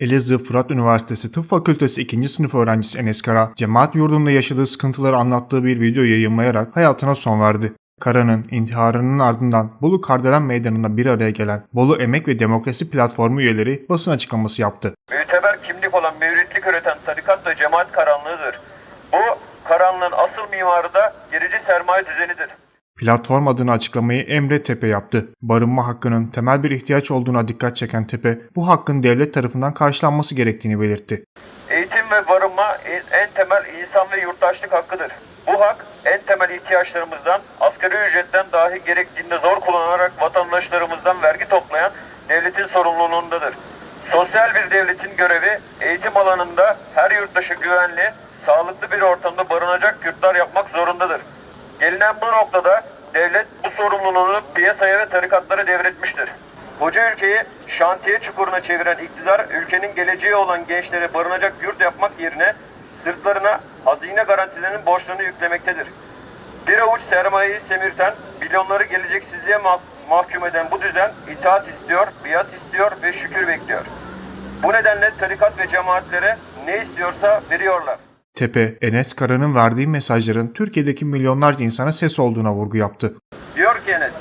Elazığ Fırat Üniversitesi Tıp Fakültesi 2. sınıf öğrencisi Enes Kara, cemaat yurdunda yaşadığı sıkıntıları anlattığı bir video yayınlayarak hayatına son verdi. Kara'nın intiharının ardından Bolu Kardelen Meydanı'nda bir araya gelen Bolu Emek ve Demokrasi Platformu üyeleri basın açıklaması yaptı. Müteber kimlik olan mevritlik üreten tarikat ve cemaat karanlığıdır. Bu karanlığın asıl mimarı da gerici sermaye düzenidir. Platform adını açıklamayı Emre Tepe yaptı. Barınma hakkının temel bir ihtiyaç olduğuna dikkat çeken Tepe, bu hakkın devlet tarafından karşılanması gerektiğini belirtti. Eğitim ve barınma en temel insan ve yurttaşlık hakkıdır. Bu hak en temel ihtiyaçlarımızdan asgari ücretten dahi gerektiğinde zor kullanarak vatandaşlarımızdan vergi toplayan devletin sorumluluğundadır. Sosyal bir devletin görevi eğitim alanında her yurttaşı güvenli, sağlıklı bir ortamda barınacak yurtlar yapmak zorundadır. Gelinen bu noktada devlet bu sorumluluğunu piyasaya ve tarikatlara devretmiştir. Koca ülkeyi şantiye çukuruna çeviren iktidar ülkenin geleceği olan gençlere barınacak yurt yapmak yerine sırtlarına hazine garantilerinin borçlarını yüklemektedir. Bir avuç sermayeyi semirten, milyonları geleceksizliğe mah- mahkum eden bu düzen itaat istiyor, biat istiyor ve şükür bekliyor. Bu nedenle tarikat ve cemaatlere ne istiyorsa veriyorlar. Tepe, Enes Kara'nın verdiği mesajların Türkiye'deki milyonlarca insana ses olduğuna vurgu yaptı. Diyor ki Enes,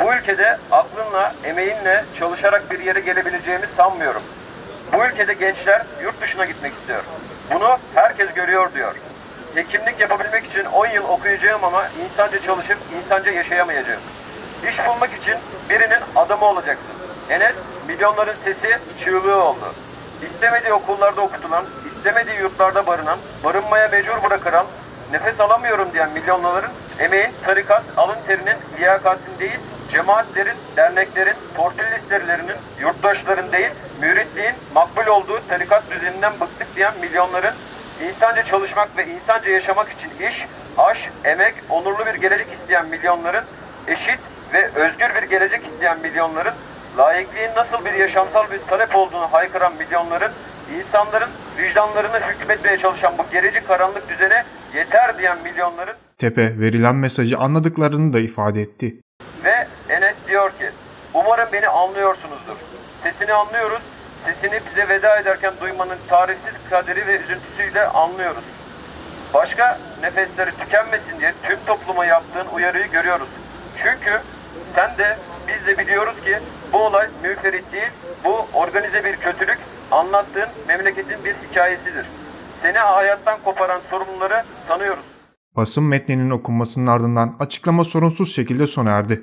bu ülkede aklınla, emeğinle çalışarak bir yere gelebileceğimi sanmıyorum. Bu ülkede gençler yurt dışına gitmek istiyor. Bunu herkes görüyor diyor. Hekimlik yapabilmek için 10 yıl okuyacağım ama insanca çalışıp insanca yaşayamayacağım. İş bulmak için birinin adamı olacaksın. Enes milyonların sesi, çığlığı oldu. İstemediği okullarda okutulan, istemediği yurtlarda barınan, barınmaya mecbur bırakılan, nefes alamıyorum diyen milyonların emeğin, tarikat, alın terinin, liyakatin değil, cemaatlerin, derneklerin, torpil listelerinin, yurttaşların değil, müritliğin makbul olduğu tarikat düzeninden bıktık diyen milyonların insanca çalışmak ve insanca yaşamak için iş, aş, emek, onurlu bir gelecek isteyen milyonların, eşit ve özgür bir gelecek isteyen milyonların, layıklığın nasıl bir yaşamsal bir talep olduğunu haykıran milyonların, insanların vicdanlarını hükmetmeye çalışan bu gerici karanlık düzene yeter diyen milyonların Tepe, verilen mesajı anladıklarını da ifade etti. ve Enes diyor ki, umarım beni anlıyorsunuzdur. Sesini anlıyoruz, sesini bize veda ederken duymanın tarifsiz kaderi ve üzüntüsüyle anlıyoruz. Başka nefesleri tükenmesin diye tüm topluma yaptığın uyarıyı görüyoruz. Çünkü sen de biz de biliyoruz ki bu olay müferit değil, bu organize bir kötülük, anlattığın memleketin bir hikayesidir. Seni hayattan koparan sorumluları tanıyoruz. Basın metninin okunmasının ardından açıklama sorunsuz şekilde sona erdi.